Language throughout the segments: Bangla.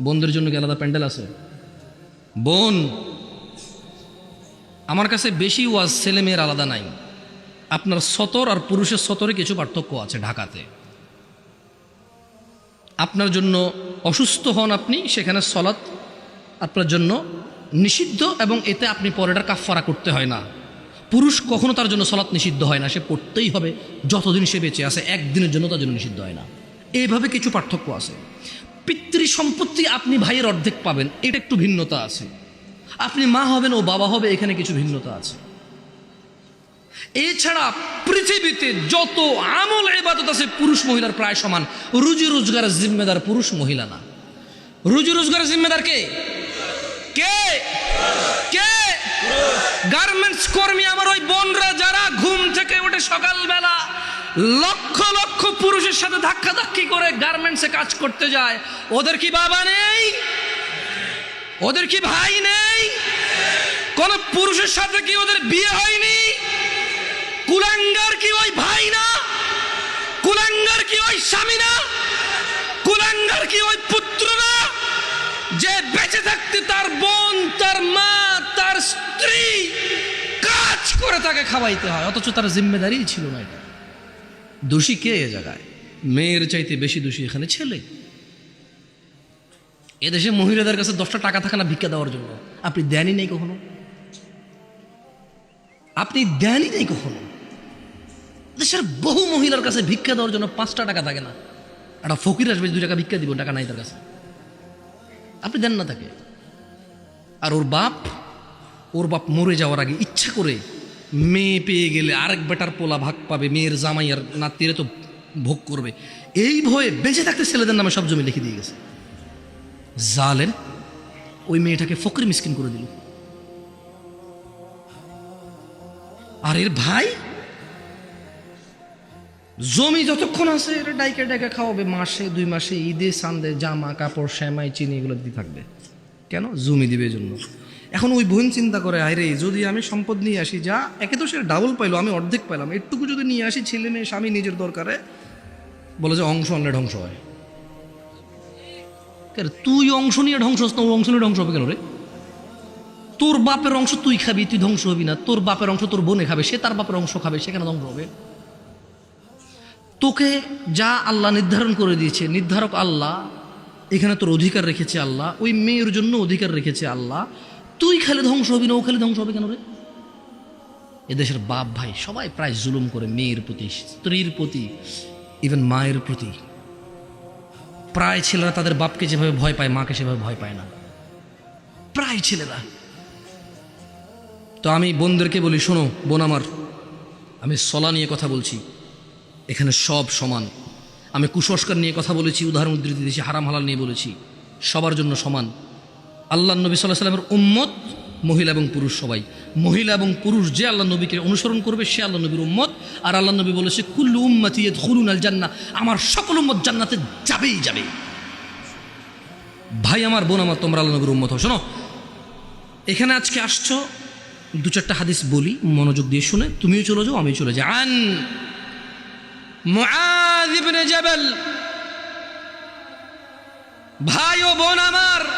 বোনদের জন্য কি আলাদা প্যান্ডেল আছে? বোন, আমার কাছে বেশি ওয়াজ ছেলে মেয়ের আলাদা নাই। আপনার সতর আর পুরুষের সতরে কিছু পার্থক্য আছে ঢাকাতে। আপনার জন্য অসুস্থ হন আপনি, সেখানে সলাৎ আপনার জন্য নিষিদ্ধ এবং এতে আপনি পরেটার কাফফারা করতে হয় না। পুরুষ কখনো তার জন্য সলাৎ নিষিদ্ধ হয় না, সে পড়তেই হবে, যতদিন সে বেঁচে আছে, একদিনের জন্য তার জন্য নিষিদ্ধ হয় না। এইভাবে কিছু পার্থক্য আছে। পিতৃ সম্পত্তি আপনি ভাইয়ের অর্ধেক পাবেন। এটা একটু ভিন্নতা আছে। আপনি মা হবেন ও বাবা হবে, এখানে কিছু ভিন্নতা আছে। এছাড়া পৃথিবীতে যত আমল এবাদত আছে, পুরুষ মহিলার প্রায় সমান। রুজি রোজগারের জিম্মেদার পুরুষ মহিলা না। রুজি রোজগারের জিম্মেদার কে? কে? কে? গার্মেন্টস কর্মী আমার ওই বোনরা, যারা ঘুম থেকে উঠে সকালবেলা লক্ষ লক্ষ পুরুষের সাথে ধাক্কা ধাক্কি করে গার্মেন্টসে কাজ করতে যায়। ওদের কি বাবা নেই? ওদের কি ভাই নেই? কোন পুরুষের সাথে কি ওদের বিয়ে হয়নি? কুলাঙ্গার কি ওই ভাই না? কুলাঙ্গার কি ওই স্বামী না? কুলাঙ্গার কি ওই পুত্র না? যে বেঁচে থাকতে তার বোন, তার মা, তার স্ত্রী কাজ করে তাকে খাওয়াইতে হয়, অথচ তার জিম্মেদারি ছিল না এটা। দোষী কে এ জায়গায়? মেয়ের চাইতে বেশি দোষী এখানে ছেলে। এদেশে মহিলাদের কাছে দশটা টাকা থাকে না ভিক্ষা দেওয়ার জন্য। আপনি দেনই নেই কখনো? আপনি দেনই নেই কখনো? দেশের বহু মহিলার কাছে ভিক্ষা দেওয়ার জন্য পাঁচটা টাকা থাকে না। একটা ফকির আসবে দুই টাকা ভিক্ষা দিব, টাকা নাই তার কাছে। আপনি দেন না তাকে। আর ওর বাপ ওর বাপ মরে যাওয়ার আগে ইচ্ছা করে মেয়ে পেয়ে গেলে আরেক বেটার পোলা ভাগ পাবে, মেয়ের জামাই আর নাতিরে তো ভোগ করবে। এই ভয়ে বেঁচে থাকতে ছেলেদের নামে সব জমি লিখে দিয়ে গেছে। জালেন ওই মেয়েটাকে ফকির মিসকিন করে দিল। আর এর ভাই? জমি যতক্ষণ আছে, এটা ডাইকে ডাইকে খাওয়াবে, মাসে, দুই মাসে ঈদে, সান্দে, জামা, কাপড়, শ্যামাই, চিনি এগুলো দিতে থাকবে। কেন? জমি দিবে জন্য এখন ওই বোন চিন্তা করে আরে যদি আমি সম্পদ নিয়ে আসি, যা, একে তো সে ডাবল পাইলো, আমি অর্ধেক পাইলাম একটুকু যদি নিয়ে আসি, ছেলে মেয়ে, স্বামী নিজের দরকারে, বলে যে অংশ আনলে ধ্বংস হয়। তুই অংশ নিয়ে ধ্বংস হস না, ও অংশ নিয়ে ধ্বংস হবে কেন রে? তোর বাপের অংশ তুই খাবি, তুই ধ্বংস হবি না। তোর বাপের অংশ তোর বোনে খাবে, সে তার বাপের অংশ খাবে সেখানে ধ্বংস হবে? তোকে যা আল্লাহ নির্ধারণ করে দিয়েছে, নির্ধারক আল্লাহ, এখানে তোর অধিকার রেখেছে আল্লাহ, ওই মেয়ের জন্য অধিকার রেখেছে আল্লাহ তুই খালি ধ্বংস হবি না, ও খালি ধ্বংস হবে কেন রে? এদেশের বাপ ভাই সবাই প্রায় জুলুম করে মেয়ের প্রতি, স্ত্রীর প্রতি ইভেন মায়ের প্রতি। প্রায় ছেলেরা তাদের বাপকে যেভাবে ভয় পায়, মাকে সেভাবে ভয় পায় না। প্রায় ছেলেরা। তো আমি বোনদেরকে বলি, শোনো, বোন আমার, আমি সলা নিয়ে কথা বলছি। এখানে সব সমান। আমি কুসংস্কার নিয়ে কথা বলেছি, উদাহরণ উদ্ধৃতি দিয়েছি, হারাম হালাল নিয়ে বলেছি। সবার জন্য সমান। আল্লাহ নবী সাল্লাহ সাল্লামের উম্মত, মহিলা এবং পুরুষ সবাই। মহিলা এবং পুরুষ যে আল্লাহ নবীকে অনুসরণ করবে, সে আল্লাহ নবীর উম্মত। আর আল্লাহ নবী বলেছে, কুল্লু উম্মতি খুলুন আল জান্না আমার সকল উম্মত জান্নাতে যাবেই, যাবে। ভাই, আমার বোন, আমার তোমরা আল্লাহ নবীর উম্মত হও। শোনো, এখানে আজকে আসছো, দু চারটা হাদিস বলি, মনোযোগ দিয়ে শুনে, তুমিও চলে যাও আমি চলে যাই। ভাই ও বোন আমার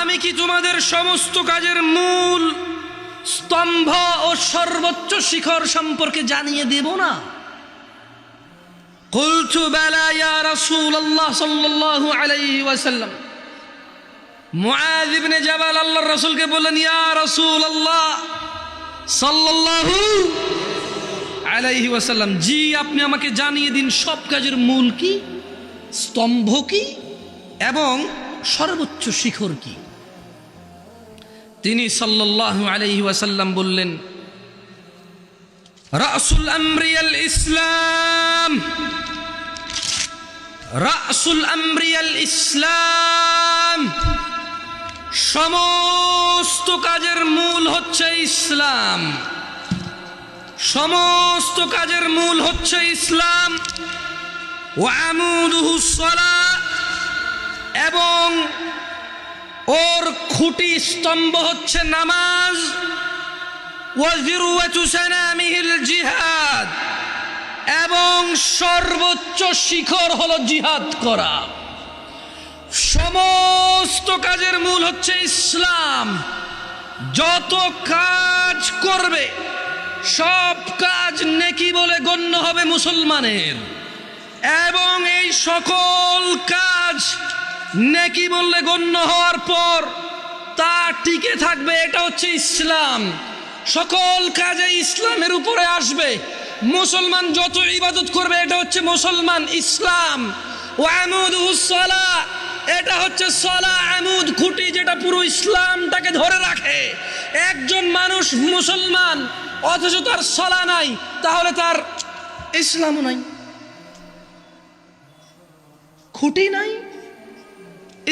আমি কি তোমাদের সমস্ত কাজের মূল স্তম্ভ ও সর্বোচ্চ শিখর সম্পর্কে জানিয়ে দেব না? কুলতু বালা ইয়া রাসূলুল্লাহ সাল্লাল্লাহু আলাইহি ওয়াসাল্লাম। মুআয ইবনে জাবাল আল্লাহর রাসূলকে বললেন, ইয়া রাসূলুল্লাহ সাল্লাল্লাহু আলাইহি ওয়াসাল্লাম, জি, আপনি আমাকে জানিয়ে দিন সব কাজের মূল কি? স্তম্ভ কি এবং সর্বোচ্চ শিখর কি? তিনি সাল্লাল্লাহু আলাইহি ওয়াসাল্লাম বললেন, রাসুল আমরিয়াল ইসলাম, রাসুল আমরিয়াল ইসলাম, সমস্ত কাজের মূল হচ্ছে ইসলাম, সমস্ত কাজের মূল হচ্ছে ইসলাম। এবং ওর খুঁটি স্তম্ভ হচ্ছে নামাজ। জিহাদ, এবং সর্বোচ্চ শিখর হলো জিহাদ করা। সমস্ত কাজের মূল হচ্ছে ইসলাম। যত কাজ করবে, সব কাজ নেকি বলে গণ্য হবে মুসলমানের। এবং এই সকল কাজ নেকি বললে গণ্য হওয়ার পর তা টিকে থাকবে, এটা হচ্ছে ইসলাম। সকল কাজে ইসলামের উপরে আসবে। মুসলমান যত ইবাদত করবে, এটা হচ্ছে মুসলমান ইসলাম। ও আমুদ এটা হচ্ছে সলা আমুদ খুঁটি যেটা পুরো ইসলামটাকে ধরে রাখে। একজন মানুষ মুসলমান, অথচ তার সলা নাই, তাহলে তার ইসলামও নাই। খুঁটি নাই,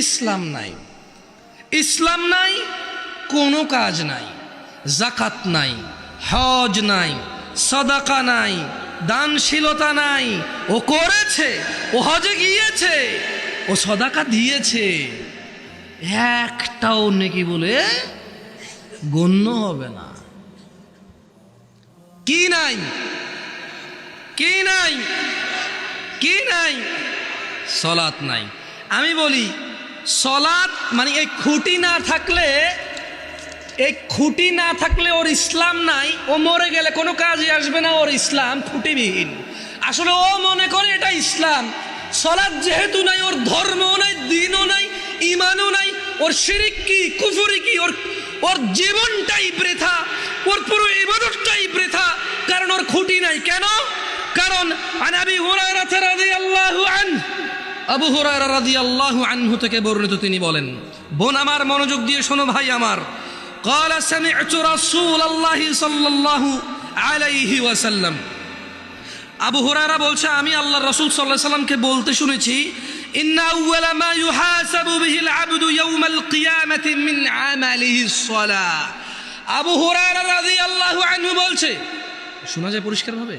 ইসলাম নাই। ইসলাম নাই, কোনো কাজ নাই জাকাত নাই, হজ নাই, সদাকা নাই, দানশীলতা নাই, ও করেছে, ও হজে গিয়েছে, ও সদাকা দিয়েছে। একটাও নেকি বলে গণ্য হবে না। কি নাই? কি নাই? কি নাই? সলাৎ নাই। আমি বলি, সলাৎ মানে এই খুঁটি না থাকলে, এই খুঁটি না থাকলে ওর ইসলাম নাই, ও মরে গেলে কোনো কাজে আসবে না ওর ইসলাম, খুঁটিবিহীন। আসলে ও মনে করে এটা ইসলাম। সলাৎ যেহেতু নাই, ওর ধর্মও নাই, দিনও নাই ইমানও নাই, ওর শিরিক কি, কুফুরি কি, ওর ওর জীবনটাই বৃথা, ওর পুরো ইবাদতটাই বৃথা, কারণ ওর খুঁটি নাই। কেন? কারণ আনাবি হুরায়রা আবু হুরায়রা রাদিয়াল্লাহু আনহু থেকে বর্ণিত তিনি বলেন বোন আমার মনোযোগ দিয়ে শোনো ভাই আমার قال سمعت رسول الله صلى الله عليه وسلم আবু হুরায়রা বলছে আমি আল্লাহ রাসূল সাল্লাল্লাহু আলাইহি সাল্লামকে বলতে শুনেছি ইন্না আউওয়ালা মা ইউহাসাবু বিহিল আবদু ইয়াউমাল কিয়ামাতি মিন আমালিহি সালাহ আবু হুরায়রা রাদিয়াল্লাহু আনহু বলছে শোনা যায় পরিষ্কারভাবে